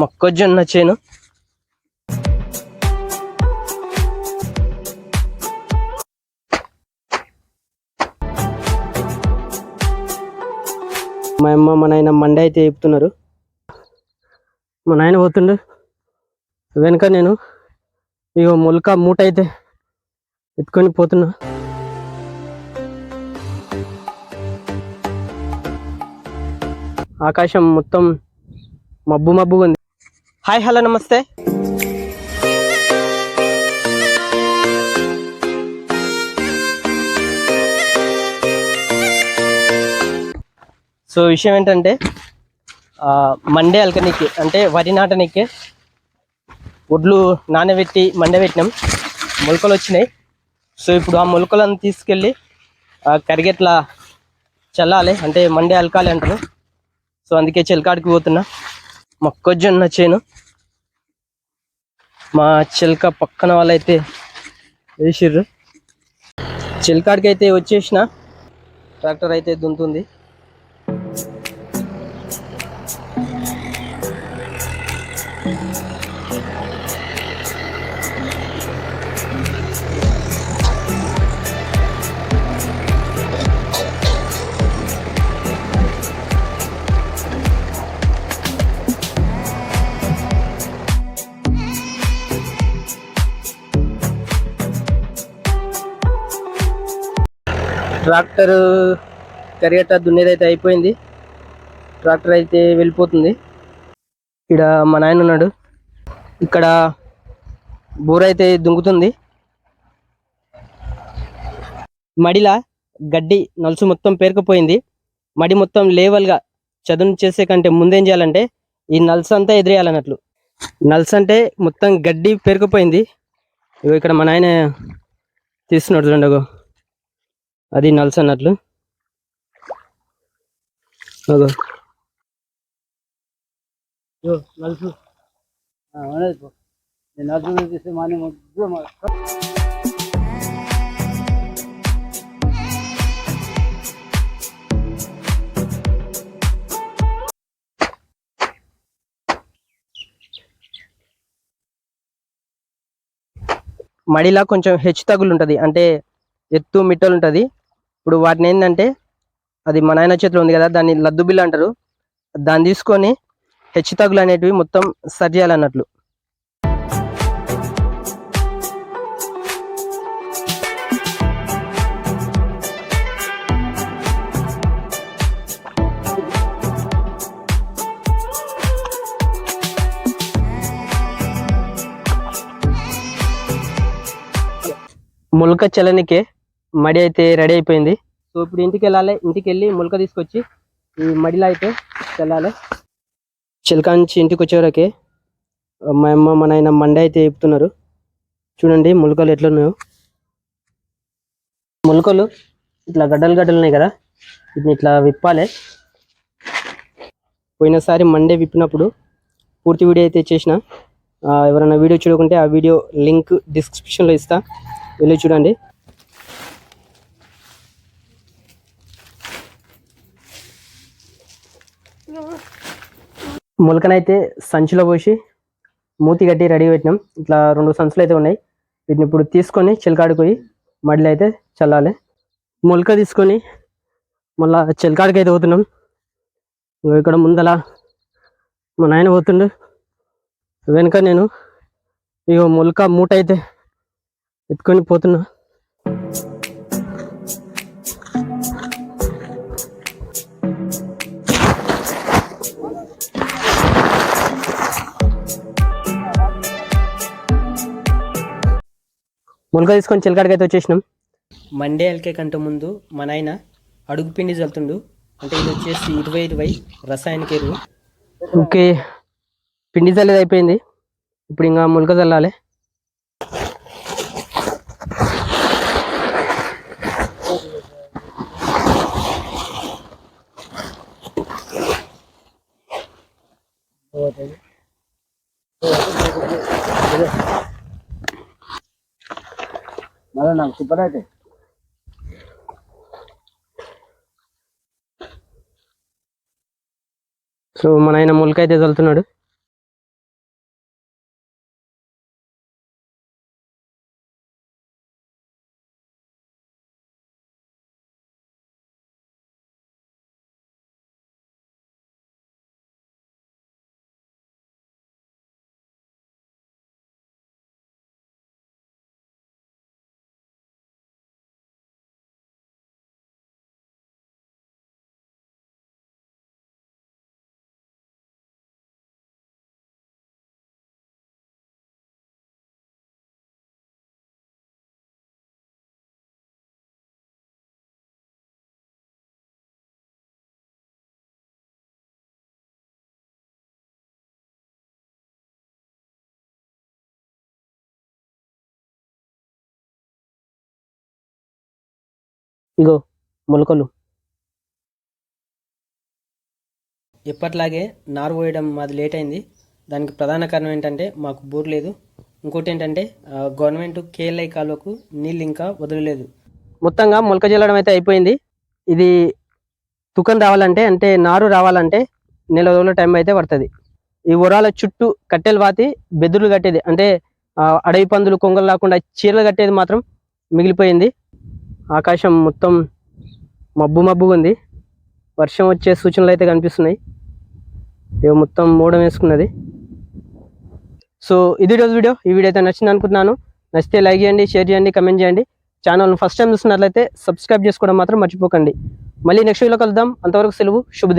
మొక్కజొన్న చేను. మా అమ్మ మా నాయన మండే అయితే చెప్తున్నారు. మా నాయన పోతుండు. వెనుక నేను ఇక మొలక మూట అయితే ఎత్తుకొని పోతున్నా. ఆకాశం మొత్తం మబ్బు మబ్బుగా ఉంది. హాయ్ హలో నమస్తే. సో విషయం ఏంటంటే మండే అల్కనికి అంటే వరి నాటనికి ఒడ్లు నానబెట్టి మండబెట్టినాం మొలకలు వచ్చినాయి. సో ఇప్పుడు ఆ మొలకలను తీసుకెళ్ళి కరిగేట్లా చల్లాలి. అంటే మండే అలకాలి అంటారు. సో అందుకే చిలకాడికి పోతున్నా. మొక్కజొన్న చేను. మా చిలక పక్కన వాళ్ళైతే వేసిర్రు. చిలకాడికి అయితే వచ్చేసిన. ట్రాక్టర్ అయితే దుంతుంది ట్రాక్టర్ కరిగట్ట దున్నేది అయితే అయిపోయింది. ట్రాక్టర్ అయితే వెళ్ళిపోతుంది. ఇక్కడ మా నాయన ఉన్నాడు. ఇక్కడ బోర్ అయితే దుంకుతుంది. మడిలా గడ్డి నలుసు మొత్తం పేరుకుపోయింది. మడి మొత్తం లేవల్గా చదును చేసే కంటే ముందేం చేయాలంటే ఈ నల్స్ అంతా ఎదిరేయాలన్నట్లు. నల్స్ అంటే మొత్తం గడ్డి పేరుకుపోయింది. ఇగో ఇక్కడ మా నాయన తీస్తున్నాడు చూడండి అది నల్స్. అన్నట్లు అగో నలుసు నలుసు తీస్తే మానే మడిలా కొంచెం హెచ్చు తగులు ఉంటుంది అంటే ఎత్తు మిట్టలు ఉంటుంది ఇప్పుడు వాటిని ఏంటంటే అది మా నాయన చేతిలో ఉంది కదా దాన్ని లద్దు బిల్లు అంటారు. దాన్ని తీసుకొని హెచ్చు తగులు అనేటివి మొత్తం సరి చేయాలన్నట్లు. మొలక చలనికే మడి అయితే రెడీ అయిపోయింది. సో ఇప్పుడు ఇంటికి వెళ్ళాలి ఇంటికి వెళ్ళి ములక తీసుకొచ్చి ఈ మడిలో అయితే చల్లాలి. చిలక నుంచి ఇంటికి వచ్చేవరకే మా అమ్మ మా నాయన మండే అయితే చెప్తున్నారు చూడండి మొలకలు ఎట్లున్నాయో మొలకలు ఇట్లా గడ్డలు గడ్డలు ఉన్నాయి కదా వీటిని ఇట్లా విప్పాలి. పోయినసారి మండే విప్పినప్పుడు పూర్తి వీడియో అయితే చేసిన. ఎవరైనా వీడియో చూడకుంటే ఆ వీడియో లింక్ డిస్క్రిప్షన్లో ఇస్తా. వెళ్ళి చూడండి. మొలకనైతే సంచిలో పోసి మూతి కట్టి రెడీ పెట్టినాం. ఇట్లా రెండు సంచులు అయితే ఉన్నాయి. వీటిని ఇప్పుడు తీసుకొని చిలకాడికి పోయి మడిలో అయితే చల్లాలి. మొలక తీసుకొని మళ్ళా చిలకాడికి అయితే పోతున్నాం. ఇక్కడ ముందల మా నాయన పోతుండు. వెనుక నేను ఇగో మొలక మూట అయితే ఎత్తుకొని పోతున్నా. మొలక తీసుకొని చిలకాడికి అయితే వచ్చేసినాం. మండే ఎల్కే కంటే ముందు మా నాయన అడుగు పిండి చల్లుతుండు. అంటే ఇది వచ్చేసి ఇరవై ఇరవై రసాయనిక ఎరువు ఓకే. పిండి చల్లేది అయిపోయింది. ఇప్పుడు ఇంకా మొలక చల్లాలి. మళ్ళీ నాకు సూపర్ అయితే. సో మన ఆయన మొలక అయితే చల్లుతున్నాడు ఇగో మొలకలు. ఎప్పట్లాగే నారు పోయడం మాది లేట్ అయింది దానికి ప్రధాన కారణం ఏంటంటే మాకు బోర్ లేదు. ఇంకోటి ఏంటంటే గవర్నమెంట్ కేఎల్ఐ కాలువకు నీళ్ళు ఇంకా వదలలేదు. మొత్తంగా మొలక చల్లడం అయితే అయిపోయింది. ఇది తుకం రావాలంటే అంటే నారు రావాలంటే నెల రోజుల టైం అయితే పడుతుంది. ఈ ఉరాల చుట్టూ కట్టెలు వాతి బెదురులు కట్టేది అంటే అడవి పందులు కొంగలు లేకుండా చీరలు కట్టేది మాత్రం మిగిలిపోయింది. ఆకాశం మొత్తం మబ్బు మబ్బుగా ఉంది. వర్షం వచ్చే సూచనలు అయితే కనిపిస్తున్నాయి. ఇవి మొత్తం మూడం వేసుకున్నది. సో ఇది రోజు వీడియో. ఈ వీడియో అయితే నచ్చింది అనుకుంటున్నాను. నచ్చితే లైక్ చేయండి షేర్ చేయండి కమెంట్ చేయండి. ఛానల్ను ఫస్ట్ టైం చూస్తున్నట్లయితే సబ్స్క్రైబ్ చేసుకోవడం మాత్రం మర్చిపోకండి. మళ్ళీ నెక్స్ట్ వీడియోలో కలుద్దాం. అంతవరకు సెలవు. శుభదినం.